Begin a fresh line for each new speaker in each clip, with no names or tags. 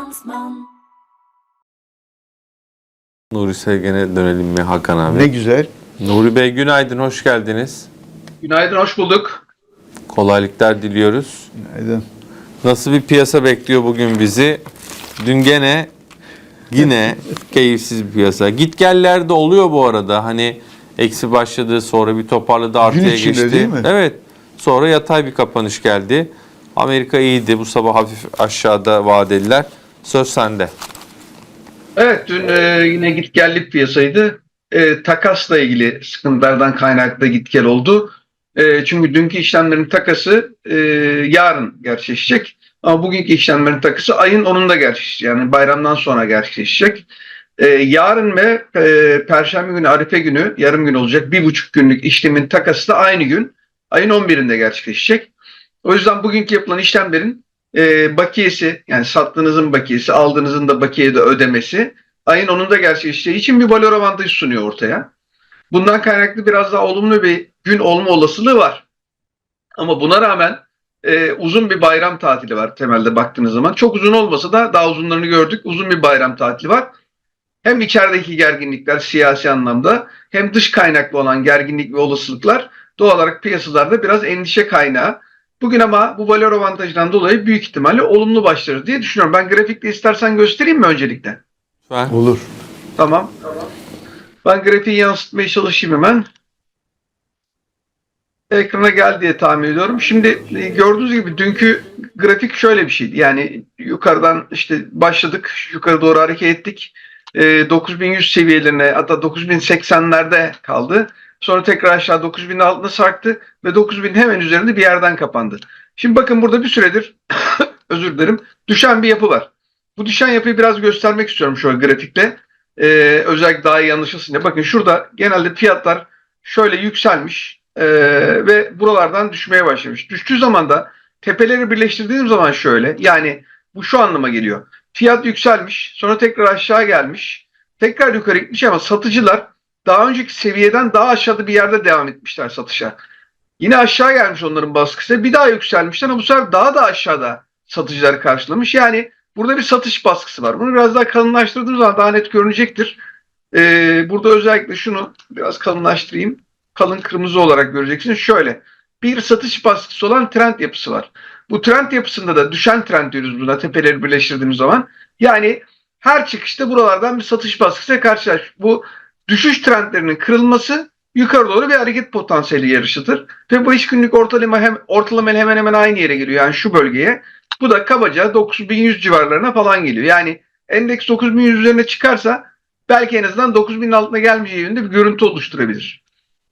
Finansman.
Nuri Sevgen'e dönelim mi Hakan abi?
Ne güzel.
Nuri Bey günaydın, hoş geldiniz.
Günaydın, hoş bulduk.
Kolaylıklar diliyoruz.
Günaydın.
Nasıl bir piyasa bekliyor bugün bizi? Dün gene yine keyifsiz bir piyasa. Git geller de oluyor bu arada. Hani eksi başladı, sonra bir toparladı, artıya
içinde
geçti.
değil mi?
Evet. Sonra yatay bir kapanış geldi. Amerika iyiydi. Bu sabah hafif aşağıda vadeliler. Söz sende.
Evet, dün e, yine git gellik piyasaydı. E, takasla ilgili sıkıntılardan kaynaklı git gel oldu. E, çünkü dünkü işlemlerin takası e, yarın gerçekleşecek. Ama bugünkü işlemlerin takası ayın 10'unda gerçekleşecek. Yani bayramdan sonra gerçekleşecek. E, yarın ve e, Perşembe günü, Arife günü, yarım gün olacak. Bir buçuk günlük işlemin takası da aynı gün. Ayın 11'inde gerçekleşecek. O yüzden bugünkü yapılan işlemlerin e, bakiyesi yani sattığınızın bakiyesi aldığınızın da bakiyede ödemesi ayın 10'unda gerçekleşeceği için bir valor avantajı sunuyor ortaya. Bundan kaynaklı biraz daha olumlu bir gün olma olasılığı var. Ama buna rağmen e, uzun bir bayram tatili var temelde baktığınız zaman. Çok uzun olmasa da daha uzunlarını gördük. Uzun bir bayram tatili var. Hem içerideki gerginlikler siyasi anlamda hem dış kaynaklı olan gerginlik ve olasılıklar doğal olarak piyasalarda biraz endişe kaynağı. Bugün ama bu valor avantajından dolayı büyük ihtimalle olumlu başlarız diye düşünüyorum. Ben grafikte istersen göstereyim mi öncelikle?
Lütfen.
Olur.
Tamam. Ben grafiği yansıtmaya çalışayım hemen. Ekrana gel diye tahmin ediyorum. Şimdi e, gördüğünüz gibi dünkü grafik şöyle bir şeydi. Yani yukarıdan işte başladık, yukarı doğru hareket ettik. E, 9100 seviyelerine hatta 9080'lerde kaldı. Sonra tekrar aşağı 9000'in altına sarktı ve 9000 hemen üzerinde bir yerden kapandı. Şimdi bakın burada bir süredir özür dilerim düşen bir yapı var. Bu düşen yapıyı biraz göstermek istiyorum şöyle grafikle. Ee, özellikle daha iyi anlaşılsın diye. Bakın şurada genelde fiyatlar şöyle yükselmiş ee, ve buralardan düşmeye başlamış. Düştüğü zaman da tepeleri birleştirdiğim zaman şöyle yani bu şu anlama geliyor. Fiyat yükselmiş sonra tekrar aşağı gelmiş tekrar yukarı gitmiş ama satıcılar daha önceki seviyeden daha aşağıda bir yerde devam etmişler satışa. Yine aşağı gelmiş onların baskısı. Bir daha yükselmişler ama bu sefer daha da aşağıda satıcılar karşılamış. Yani burada bir satış baskısı var. Bunu biraz daha kalınlaştırdığım zaman daha net görünecektir. Ee, burada özellikle şunu biraz kalınlaştırayım. Kalın kırmızı olarak göreceksiniz. Şöyle bir satış baskısı olan trend yapısı var. Bu trend yapısında da düşen trend diyoruz buna tepeleri birleştirdiğimiz zaman. Yani her çıkışta buralardan bir satış baskısıyla karşılaş. Bu düşüş trendlerinin kırılması yukarı doğru bir hareket potansiyeli yarışıdır. Ve bu iş günlük ortalama hem ortalama hemen hemen aynı yere geliyor. Yani şu bölgeye. Bu da kabaca 9100 civarlarına falan geliyor. Yani endeks 9100 üzerine çıkarsa belki en azından 9000'in altına gelmeyeceği yönünde bir görüntü oluşturabilir.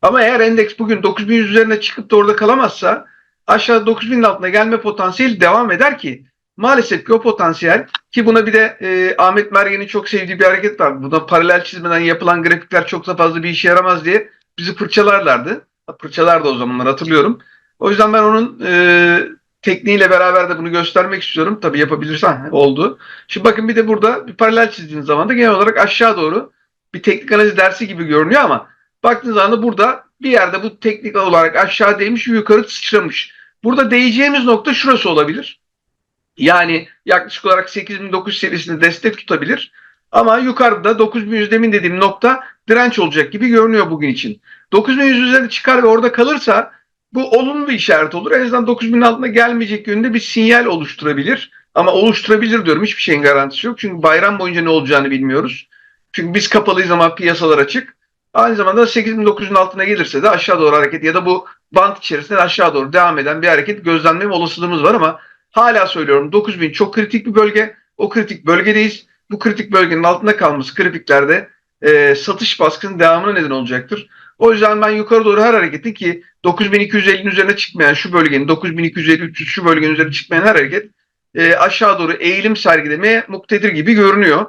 Ama eğer endeks bugün 9100 üzerine çıkıp da orada kalamazsa aşağı 9000'in altına gelme potansiyeli devam eder ki maalesef ki o potansiyel ki buna bir de e, Ahmet Mergen'in çok sevdiği bir hareket var. Buna paralel çizmeden yapılan grafikler çok da fazla bir işe yaramaz diye bizi fırçalarlardı. Fırçalardı o zamanlar hatırlıyorum. O yüzden ben onun e, tekniğiyle beraber de bunu göstermek istiyorum. Tabii yapabilirsen oldu. Şimdi bakın bir de burada bir paralel çizdiğiniz zaman da genel olarak aşağı doğru bir teknik analiz dersi gibi görünüyor ama baktığınız zaman da burada bir yerde bu teknik olarak aşağı değmiş yukarı sıçramış. Burada değeceğimiz nokta şurası olabilir. Yani yaklaşık olarak 8900 seviyesinde destek tutabilir. Ama yukarıda 9100 demin dediğim nokta direnç olacak gibi görünüyor bugün için. 9100 üzerine çıkar ve orada kalırsa bu olumlu bir işaret olur. En azından 9000'in altına gelmeyecek yönde bir sinyal oluşturabilir. Ama oluşturabilir diyorum. Hiçbir şeyin garantisi yok. Çünkü bayram boyunca ne olacağını bilmiyoruz. Çünkü biz kapalıyız ama piyasalar açık. Aynı zamanda 8900'ün altına gelirse de aşağı doğru hareket ya da bu band içerisinde aşağı doğru devam eden bir hareket gözlemleme olasılığımız var ama hala söylüyorum 9000 çok kritik bir bölge. O kritik bölgedeyiz. Bu kritik bölgenin altında kalması grafiklerde e, satış baskısının devamına neden olacaktır. O yüzden ben yukarı doğru her hareketin ki 9250'nin üzerine çıkmayan şu bölgenin 9250-300 şu bölgenin üzerine çıkmayan her hareket e, aşağı doğru eğilim sergilemeye muktedir gibi görünüyor.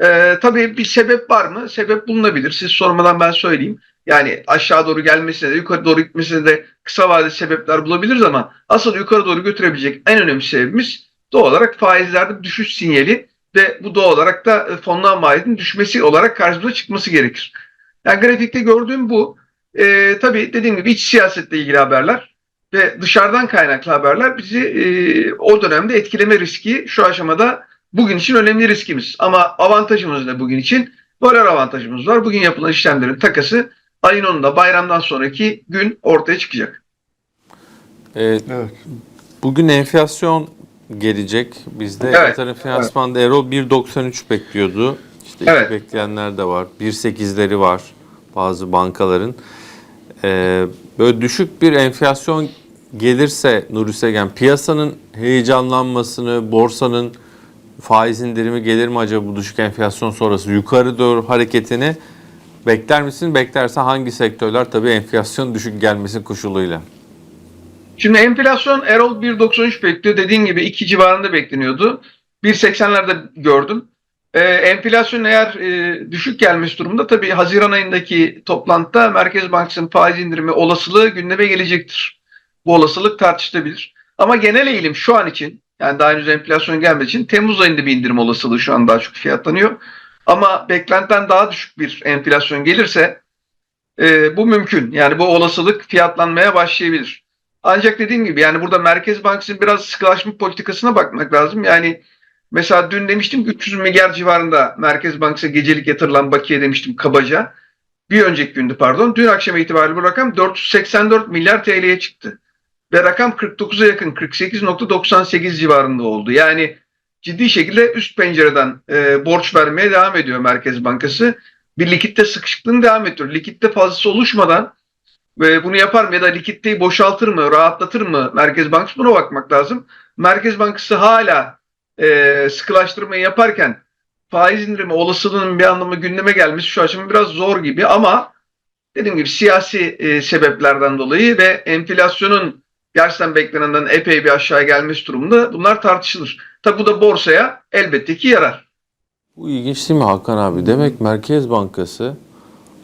E, tabii bir sebep var mı? Sebep bulunabilir. Siz sormadan ben söyleyeyim. Yani aşağı doğru gelmesine de yukarı doğru gitmesine de kısa vadeli sebepler bulabiliriz ama asıl yukarı doğru götürebilecek en önemli sebebimiz doğal olarak faizlerde düşüş sinyali ve bu doğal olarak da e, fondan maliyetin düşmesi olarak karşımıza çıkması gerekir. Yani grafikte gördüğüm bu. E, tabii dediğim gibi iç siyasetle ilgili haberler ve dışarıdan kaynaklı haberler bizi e, o dönemde etkileme riski şu aşamada bugün için önemli riskimiz. Ama avantajımız ne bugün için? Dolar avantajımız var. Bugün yapılan işlemlerin takası ayın 10'unda bayramdan sonraki gün ortaya çıkacak.
Ee,
Evet.
bugün enflasyon gelecek. Bizde
Evet,
yatırım finansmanda Erol 1.93 bekliyordu. İşte
Evet.
bekleyenler de var. 1.8'leri var bazı bankaların. Ee, böyle düşük bir enflasyon gelirse Nuri Segen piyasanın heyecanlanmasını, borsanın faiz indirimi gelir mi acaba bu düşük enflasyon sonrası yukarı doğru hareketini bekler misin? Beklerse hangi sektörler tabii enflasyon düşük gelmesi koşuluyla?
Şimdi enflasyon Erol 1.93 bekliyor. Dediğin gibi 2 civarında bekleniyordu. 1.80'lerde gördüm. Ee, enflasyon eğer e, düşük gelmesi durumda tabii Haziran ayındaki toplantıda Merkez Bankası'nın faiz indirimi olasılığı gündeme gelecektir. Bu olasılık tartışılabilir. Ama genel eğilim şu an için yani daha henüz enflasyon gelmediği için Temmuz ayında bir indirim olasılığı şu an daha çok fiyatlanıyor. Ama beklentiden daha düşük bir enflasyon gelirse e, bu mümkün. Yani bu olasılık fiyatlanmaya başlayabilir. Ancak dediğim gibi yani burada Merkez Bankası'nın biraz sıkılaşma politikasına bakmak lazım. Yani mesela dün demiştim ki 300 milyar civarında Merkez Bankası gecelik yatırılan bakiye demiştim kabaca. Bir önceki gündü pardon. Dün akşam itibariyle bu rakam 484 milyar TL'ye çıktı. Ve rakam 49'a yakın 48.98 civarında oldu. Yani ciddi şekilde üst pencereden e, borç vermeye devam ediyor Merkez Bankası. Bir likitte sıkışıklığını devam ediyor. Likitte fazlası oluşmadan ve bunu yapar mı ya da likiditeyi boşaltır mı, rahatlatır mı Merkez Bankası buna bakmak lazım. Merkez Bankası hala e, sıkılaştırmayı yaparken faiz indirimi olasılığının bir anlamda gündeme gelmesi şu aşama biraz zor gibi ama dediğim gibi siyasi e, sebeplerden dolayı ve enflasyonun gerçekten beklenenden epey bir aşağı gelmesi durumunda bunlar tartışılır. Tabi bu da borsaya elbette ki yarar.
Bu ilginç değil mi Hakan abi? Demek Merkez Bankası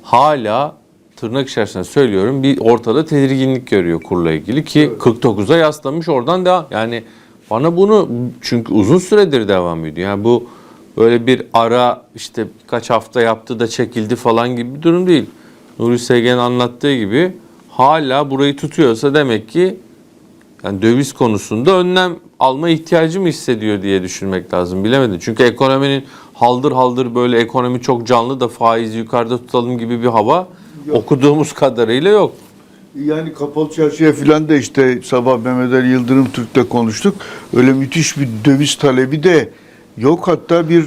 hala tırnak içerisinde söylüyorum bir ortada tedirginlik görüyor kurla ilgili ki 49'a yaslamış oradan devam. Yani bana bunu çünkü uzun süredir devam ediyor. Yani bu böyle bir ara işte birkaç hafta yaptı da çekildi falan gibi bir durum değil. Nuri Sevgen'in anlattığı gibi hala burayı tutuyorsa demek ki yani döviz konusunda önlem alma ihtiyacı mı hissediyor diye düşünmek lazım. Bilemedim. Çünkü ekonominin haldır haldır böyle ekonomi çok canlı da faizi yukarıda tutalım gibi bir hava okuduğumuz kadarıyla yok.
Yani kapalı çarşıya filan da işte sabah Mehmet Ali Yıldırım Türk'te konuştuk. Öyle müthiş bir döviz talebi de yok. Hatta bir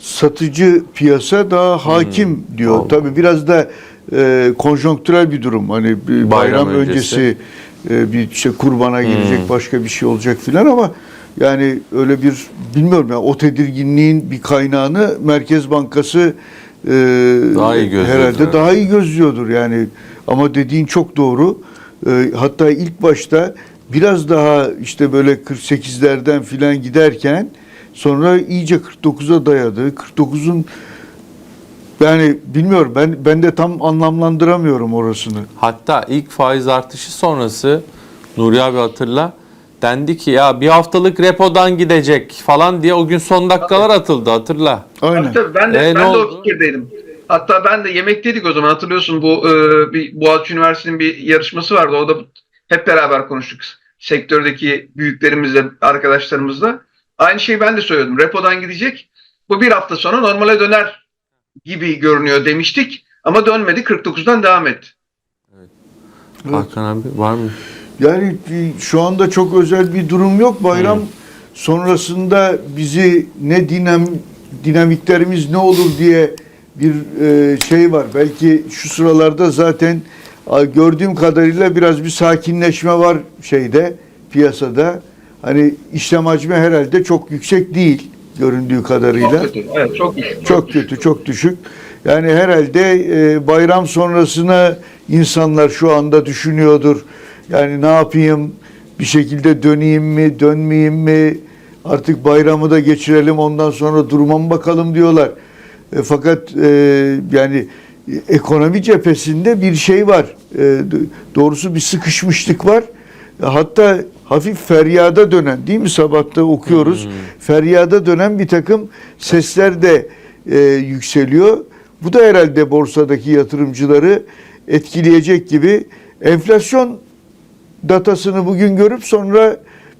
satıcı piyasa daha hakim diyor.
Vallahi.
Tabii biraz da e, konjonktürel bir durum. Hani bayram,
Bayram
öncesi,
öncesi.
E, bir işte kurbana girecek başka bir şey olacak filan ama yani öyle bir bilmiyorum ya o tedirginliğin bir kaynağını Merkez Bankası e,
Daha iyi gözlüyordur,
herhalde
evet.
daha iyi gözlüyordur yani. Ama dediğin çok doğru. E, hatta ilk başta biraz daha işte böyle 48'lerden filan giderken sonra iyice 49'a dayadı. 49'un yani bilmiyorum ben ben de tam anlamlandıramıyorum orasını.
Hatta ilk faiz artışı sonrası Nuri abi hatırla dendi ki ya bir haftalık repodan gidecek falan diye o gün son dakikalar atıldı hatırla.
Aynen.
Tabii tabii ben de,
E, ne
ben de o
oldu?
fikirdeydim. Hatta ben de yemekteydik o zaman hatırlıyorsun bu e, bir Boğaziçi Üniversitesi'nin bir yarışması vardı. Orada hep beraber konuştuk. Sektördeki büyüklerimizle, arkadaşlarımızla. Aynı şeyi ben de söylüyordum. Repodan gidecek. Bu bir hafta sonra normale döner gibi görünüyor demiştik. Ama dönmedi. 49'dan devam etti.
Evet.
Hakan abi var mı?
Yani e, şu anda çok özel bir durum yok. Bayram sonrasında bizi ne dinam dinamiklerimiz ne olur diye bir e, şey var. Belki şu sıralarda zaten gördüğüm kadarıyla biraz bir sakinleşme var şeyde piyasada. Hani işlem hacmi herhalde çok yüksek değil göründüğü kadarıyla.
Çok kötü. Evet çok düşük.
Çok kötü, çok düşük. Yani herhalde e, bayram sonrasına insanlar şu anda düşünüyordur. Yani ne yapayım, bir şekilde döneyim mi, dönmeyeyim mi? Artık bayramı da geçirelim, ondan sonra duruma mı bakalım diyorlar. E, fakat e, yani ekonomi cephesinde bir şey var. E, doğrusu bir sıkışmışlık var. Hatta hafif feryada dönen değil mi sabahta okuyoruz. Feryada dönen bir takım sesler de e, yükseliyor. Bu da herhalde borsadaki yatırımcıları etkileyecek gibi enflasyon datasını bugün görüp sonra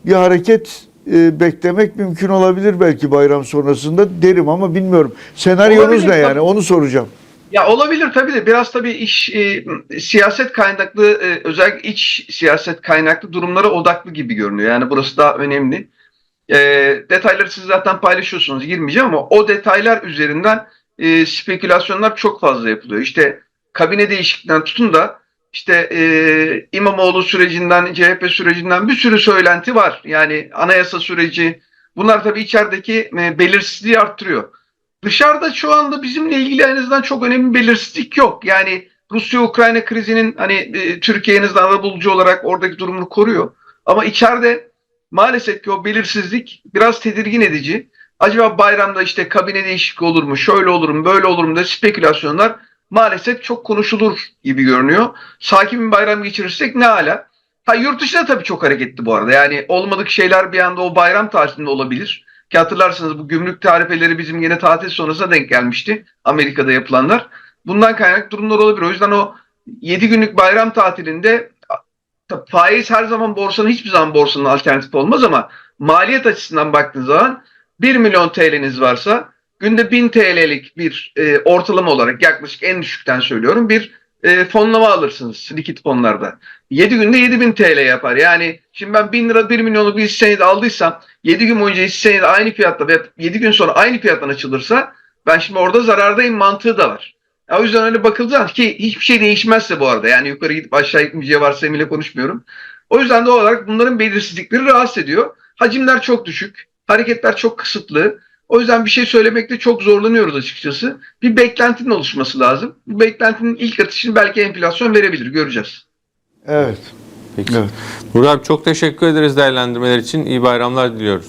bir hareket e, beklemek mümkün olabilir belki bayram sonrasında derim ama bilmiyorum. Senaryonuz
Olabilir,
ne yani onu soracağım.
Ya olabilir tabii de biraz tabii iş e, siyaset kaynaklı e, özellikle iç siyaset kaynaklı durumlara odaklı gibi görünüyor. Yani burası daha önemli. E, detayları siz zaten paylaşıyorsunuz girmeyeceğim ama o detaylar üzerinden e, spekülasyonlar çok fazla yapılıyor. İşte kabine değişikliğinden tutun da işte e, İmamoğlu sürecinden, CHP sürecinden bir sürü söylenti var. Yani anayasa süreci bunlar tabii içerideki e, belirsizliği arttırıyor. Dışarıda şu anda bizimle ilgili en azından çok önemli belirsizlik yok. Yani Rusya-Ukrayna krizinin hani e, Türkiye en azından arabulucu olarak oradaki durumunu koruyor. Ama içeride maalesef ki o belirsizlik biraz tedirgin edici. Acaba bayramda işte kabine değişikliği olur mu, şöyle olur mu, böyle olur mu da spekülasyonlar maalesef çok konuşulur gibi görünüyor. Sakin bir bayram geçirirsek ne ala. Ha yurt dışında tabii çok hareketli bu arada. Yani olmadık şeyler bir anda o bayram tatilinde olabilir. Ki hatırlarsınız bu gümrük tarifeleri bizim yine tatil sonrasına denk gelmişti. Amerika'da yapılanlar. Bundan kaynaklı durumlar olabilir. O yüzden o 7 günlük bayram tatilinde faiz her zaman borsanın hiçbir zaman borsanın alternatif olmaz ama maliyet açısından baktığınız zaman 1 milyon TL'niz varsa günde 1000 TL'lik bir e, ortalama olarak yaklaşık en düşükten söylüyorum bir e, fonlama alırsınız likit fonlarda. 7 günde 7000 TL yapar. Yani şimdi ben 1000 lira 1 milyonluk bir hisse senedi aldıysam 7 gün boyunca hisse senedi aynı fiyatta ve 7 gün sonra aynı fiyattan açılırsa ben şimdi orada zarardayım mantığı da var. Ya O yüzden öyle bakıldığı zaman ki hiçbir şey değişmezse bu arada yani yukarı gidip aşağı gitmeyeceği varsayımıyla konuşmuyorum. O yüzden doğal olarak bunların belirsizlikleri rahatsız ediyor. Hacimler çok düşük, hareketler çok kısıtlı. O yüzden bir şey söylemekte çok zorlanıyoruz açıkçası. Bir beklentinin oluşması lazım. Bu beklentinin ilk atışını belki enflasyon verebilir, göreceğiz.
Evet.
Peki.
Evet.
Abi çok teşekkür ederiz değerlendirmeler için. İyi bayramlar diliyoruz.